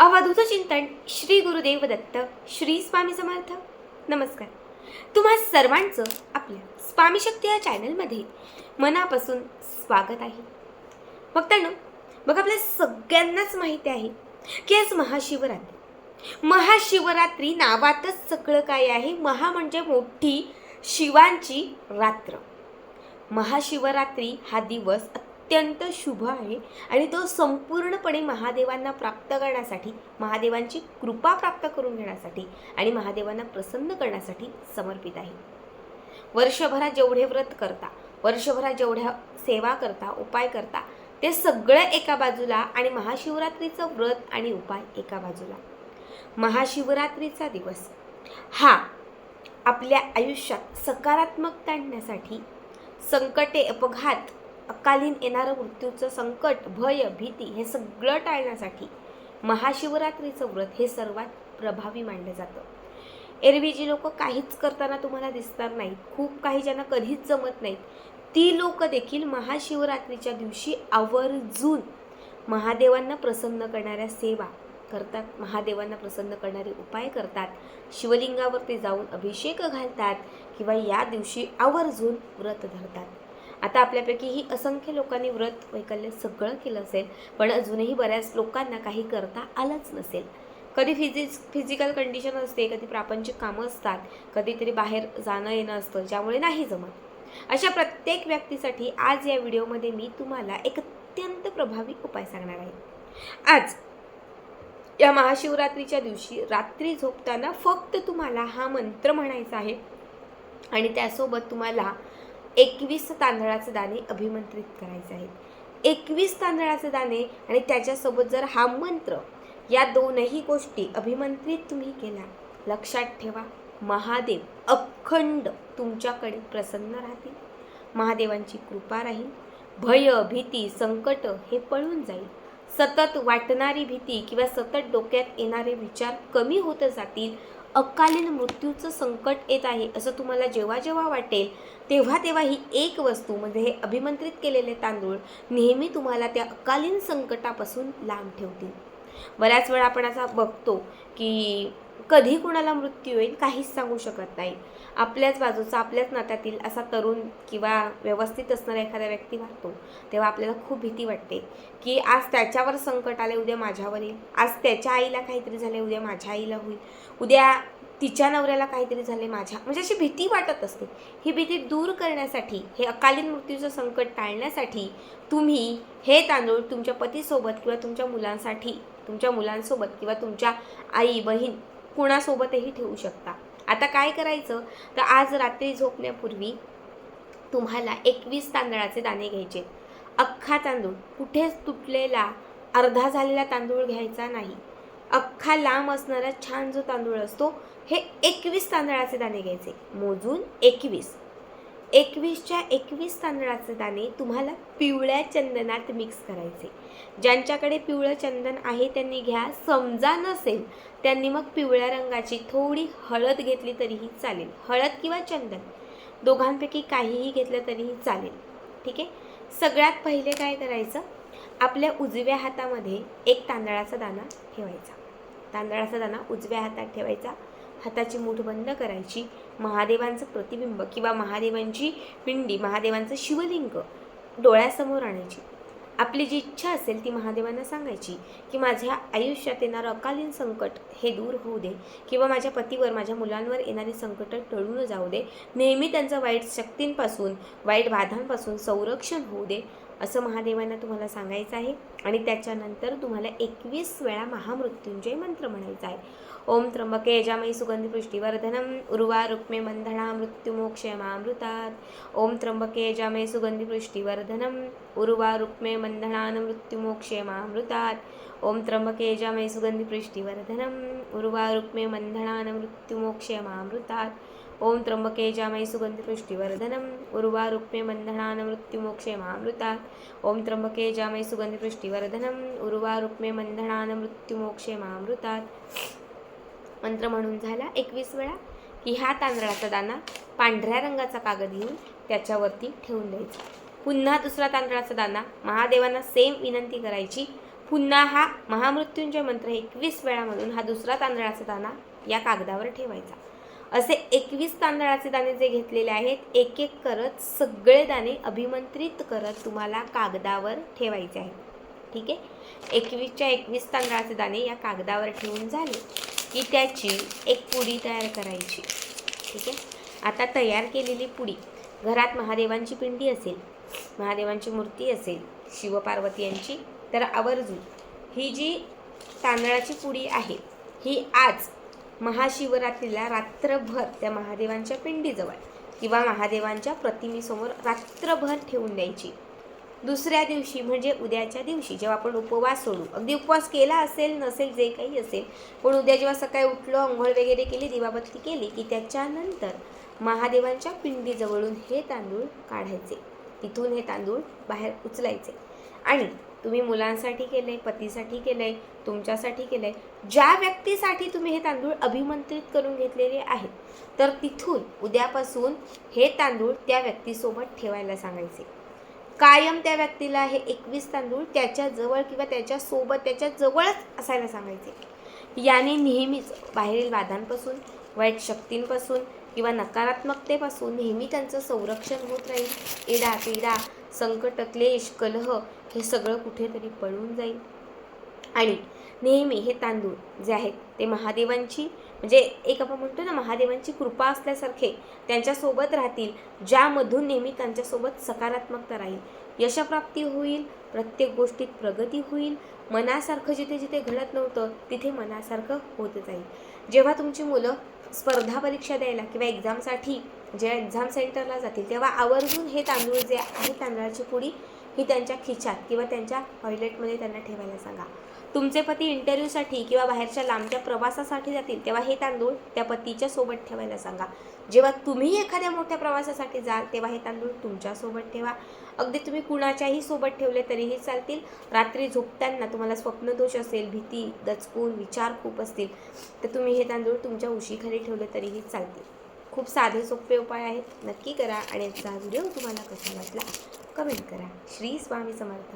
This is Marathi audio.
अवधूत चिंतन श्री गुरुदेव दत्त श्री स्वामी समर्थ. नमस्कार. तुम्हा सर्वांचं आपल्या स्वामी शक्ती या चॅनलमध्ये मनापासून स्वागत आहे. बघताना मग आपल्या सगळ्यांनाच माहिती आहे की आज महाशिवरात्री. महाशिवरात्री नावातच सगळं काय आहे? महा म्हणजे मोठी शिवांची रात्र. महाशिवरात्री हा दिवस अत्यंत शुभ आहे आणि तो संपूर्णपणे महादेवांना प्राप्त करण्यासाठी महादेवांची कृपा प्राप्त करून घेण्यासाठी आणि महादेवांना प्रसन्न करण्यासाठी समर्पित आहे. वर्षभरात जेवढे व्रत करता वर्षभरात जेवढ्या सेवा करता उपाय करता ते सगळं एका बाजूला आणि महाशिवरात्रीचं व्रत आणि उपाय एका बाजूला. महाशिवरात्रीचा दिवस. हा आपल्या आयुष्यात सकारात्मकता आणण्यासाठी संकटे अपघात अकालीन येणारं मृत्यूचं संकट भय भीती हे सगळं टाळण्यासाठी महाशिवरात्रीचं व्रत हे सर्वात प्रभावी मानलं जातं. एरवी जी लोक काहीच करताना तुम्हाला दिसणार नाहीत खूप काही ज्यांना कधीच जमत नाहीत ती लोक देखील महाशिवरात्रीच्या दिवशी आवर्जून महादेवांना प्रसन्न करणाऱ्या सेवा करतात महादेवांना प्रसन्न करणारे उपाय करतात शिवलिंगावरती जाऊन अभिषेक घालतात किंवा या दिवशी आवर्जून व्रत धरतात. आता आपल्यापैकी ही असंख्य लोकांनी व्रत वैकल्य सगळं केलं असेल पण अजूनही बऱ्याच लोकांना काही करता आलंच नसेल. कधी फिजिक्स फिजिकल कंडिशन असते कधी प्रापंचिक कामं असतात कधीतरी बाहेर जाणं येणं असतं ज्यामुळे नाही जमत. अशा प्रत्येक व्यक्तीसाठी आज या व्हिडिओमध्ये मी तुम्हाला एक अत्यंत प्रभावी उपाय सांगणार आहे. आज या महाशिवरात्रीच्या दिवशी रात्री झोपताना फक्त तुम्हाला हा मंत्र म्हणायचा आहे आणि त्यासोबत तुम्हाला एकवीस तांदळाचे दाणे अभिमंत्रित करायचे आहेत. एकवीस तांदळाचे दाणे आणि त्याच्यासोबत जर हा मंत्र या दोनही गोष्टी अभिमंत्रित तुम्ही केल्या लक्षात ठेवा महादेव अखंड तुमच्याकडे प्रसन्न राहतील. महादेवांची कृपा राहील. भय भीती संकट हे पळून जाईल. सतत वाटणारी भीती किंवा सतत डोक्यात येणारे विचार कमी होत जातील. अकालीन मृत्यूचं संकट येत आहे असं तुम्हाला जेव्हा जेव्हा वाटेल तेव्हा तेव्हा ही एक वस्तू म्हणजे हे अभिमंत्रित केलेले तांदूळ नेहमी तुम्हाला त्या अकालीन संकटापासून लांब ठेवतील. बऱ्याच वेळा आपण असा बघतो की कधी कुणाला मृत्यू येईल काहीच सांगू शकत नाही. आपल्याच बाजूचा आपल्याच नात्यातील असा तरुण किंवा व्यवस्थित असणारा एखादा व्यक्ती वाटतो तेव्हा आपल्याला खूप भीती वाटते की आज त्याच्यावर संकट आले उद्या माझ्यावर येईल. आज त्याच्या आईला काहीतरी झाले उद्या माझ्या आईला होईल. उद्या तिच्या नवऱ्याला काहीतरी झाले माझ्या. म्हणजे अशी भीती वाटत असते. ही भीती दूर करण्यासाठी हे अकालीन मृत्यूचं संकट टाळण्यासाठी तुम्ही हे तांदूळ तुमच्या पतीसोबत किंवा तुमच्या मुलांसाठी तुमच्या मुलांसोबत किंवा तुमच्या आई बहीण कुणासोबतही ठेवू शकता. आता काय करायचं? तर आज रात्री झोपण्यापूर्वी तुम्हाला एकवीस तांदळाचे दाणे घ्यायचे. अख्खा तांदूळ. कुठेच तुटलेला अर्धा झालेला तांदूळ घ्यायचा नाही. अख्खा लांब असणारा छान जो तांदूळ असतो हे एकवीस तांदळाचे दाणे घ्यायचे. मोजून एकवीस. एकवीसच्या एकवीस तांदळाचे दाणे तुम्हाला पिवळ्या चंदनात मिक्स करायचे. ज्यांच्याकडे पिवळं चंदन आहे त्यांनी घ्या. समजा नसेल त्यांनी मग पिवळ्या रंगाची थोडी हळद घेतली तरीही चालेल. हळद किंवा चंदन दोघांपैकी काहीही घेतलं तरीही चालेल. ठीक आहे? सगळ्यात पहिले काय करायचं? आपल्या उजव्या हातामध्ये एक तांदळाचा दाणा ठेवायचा. तांदळाचा दाणा उजव्या हातात ठेवायचा. हाताची मूठ बंद करायची. महादेवांचं प्रतिबिंब किंवा महादेवांची पिंडी महादेवांचं शिवलिंग डोळ्यासमोर आणायची. आपली जी इच्छा असेल ती महादेवांना सांगायची की माझ्या आयुष्यात येणारं अकालीन संकट हे दूर होऊ दे किंवा माझ्या पतीवर माझ्या मुलांवर येणारी संकटं टळून जाऊ दे. नेहमी त्यांचं वाईट शक्तींपासून वाईट बाधांपासून संरक्षण होऊ दे. असं महादेवांना तुम्हाला सांगायचं आहे. आणि त्याच्यानंतर तुम्हाला एकवीस वेळा महामृत्युंजय मंत्र म्हणायचा आहे. ओम त्र्यंबके यजामयी सुगंधी पृष्टीवर्धनम उर्वा रुक्मे मंधना मृत्युमोक्षयमामृतात ओम त्र्यंबके यजामयी सुगंधी पृष्टीवर्धनम उर्वा रुक्मे मंधनान मृत्युमोक्षयमामृतात ओम त्र्यंबके यजामयी सुगंधी पृष्टीवर्धनम उर्वा रुक्मे मंधनान मृत्युमोक्षयमामृतात ओम त्र्यंबके यजामयी सुगंधी पुष्टिवर्धनम। उर्वा रुक्मे मृत्युमोक्षे महामृता ओम त्र्यंबके यजामयी सुगंधी पुष्टिवर्धनम। उर्वा रुक्मे मृत्युमोक्षे मृत्युमोक्षयमामृतात मंत्र म्हणून झाला एकवीस वेळा की ह्या तांदळाचा दाणा पांढऱ्या रंगाचा कागद घेऊन त्याच्यावरती ठेवून द्यायचा. पुन्हा दुसरा तांदळाचा दाणा महादेवांना सेम विनंती करायची. पुन्हा हा महामृत्युंजय मंत्र एकवीस वेळा म्हणून हा दुसरा तांदळाचा दाणा या कागदावर ठेवायचा. असे एकवीस तांदळाचे दाणे जे घेतलेले आहेत एक एक करत सगळे दाणे अभिमंत्रित करत तुम्हाला कागदावर ठेवायचे आहेत. ठीक आहे? एकवीसच्या एकवीस तांदळाचे दाणे या कागदावर ठेवून झाले की त्याची एक पुडी तयार करायची. ठीक आहे? आता तयार केलेली पुडी. घरात महादेवांची पिंडी असेल महादेवांची मूर्ती असेल शिवपार्वती यांची तर आवर्जून ही जी तांदळाची पुडी आहे ही आज महाशिवरात्रीला रात्रभर त्या महादेवांच्या पिंडीजवळ किंवा महादेवांच्या प्रतिमेसमोर रात्रभर ठेवून द्यायची. दुसऱ्या दिवशी म्हणजे उद्याच्या दिवशी जेव्हा आपण उपवास सोडू. अगदी उपवास केला असेल नसेल जे काही असेल पण उद्या जेव्हा सकाळी उठलो आंघोळ वगैरे केली दिवाबत्ती केली की त्याच्यानंतर महादेवांच्या पिंडीजवळून हे तांदूळ काढायचे. तिथून हे तांदूळ बाहेर उचलायचे. आणि तुम्ही मुलांसाठी केले पतीसाठी केले तुमच्यासाठी केले ज्या व्यक्तीसाठी तुम्ही हे तांदूळ अभिमंत्रित करून घेतलेले आहेत तर तिथून उद्यापासून हे तांदूळ त्या व्यक्तीसोबत ठेवायला सांगायचे. कायम त्या व्यक्तीला हे एकवीस तांदूळ त्याच्याजवळ किंवा त्याच्यासोबत त्याच्याजवळच त्याच्या जवळच असायला सांगायचे. याने नेहमीच बाहेरील वादांपासून वाईट शक्तींपासून किंवा नकारात्मकतेपासून नेहमी त्यांचं संरक्षण होत राहील. इडा पिडा संकट क्लेश कलह हे सगळं कुठेतरी पळून जाईल. आणि नेहमी हे तांदूळ जे आहेत ते महादेवांची म्हणजे एक आपण म्हणतो ना महादेवांची कृपा असल्यासारखे त्यांच्यासोबत राहतील ज्यामधून नेहमी त्यांच्यासोबत सकारात्मकता राहील. यशप्राप्ती होईल प्रत्येक गोष्टीत प्रगती होईल मनासारखं जिथे जिथे घडत नव्हतं तिथे मनासारखं होत जाईल. जेव्हा तुमची मुलं स्पर्धा परीक्षा द्यायला किंवा एक्झामसाठी जे एक्झाम सेंटरला जातील तेव्हा आवर्जून हे तांदूळ जे आहे तांदळाची पुडी ही त्यांच्या खिचात किंवा त्यांच्या टॉयलेटमध्ये त्यांना ठेवायला सांगा. तुमचे पती इंटरव्ह्यूसाठी किंवा बाहेरच्या लांबच्या प्रवासासाठी जातील तेव्हा हे तांदूळ त्या पतीच्या सोबत ठेवायला सांगा. जेव्हा तुम्ही एखाद्या मोठ्या प्रवासासाठी जाल तेव्हा हे तांदूळ तुमच्यासोबत ठेवा. अगदी तुम्ही कुणाच्याही सोबत ठेवले तरीही चालतील. रात्री झोपताना तुम्हाला स्वप्नदोष असेल भीती दचकून विचार खूप असतील तर तुम्ही हे तांदूळ तुमच्या उशीखाली ठेवले तरीही चालतील. खूप साधे सोपे उपाय आहेत. नक्की करा आणि आजचा व्हिडिओ तुम्हाला कसा वाटला कमेंट करा. श्री स्वामी समर्थ.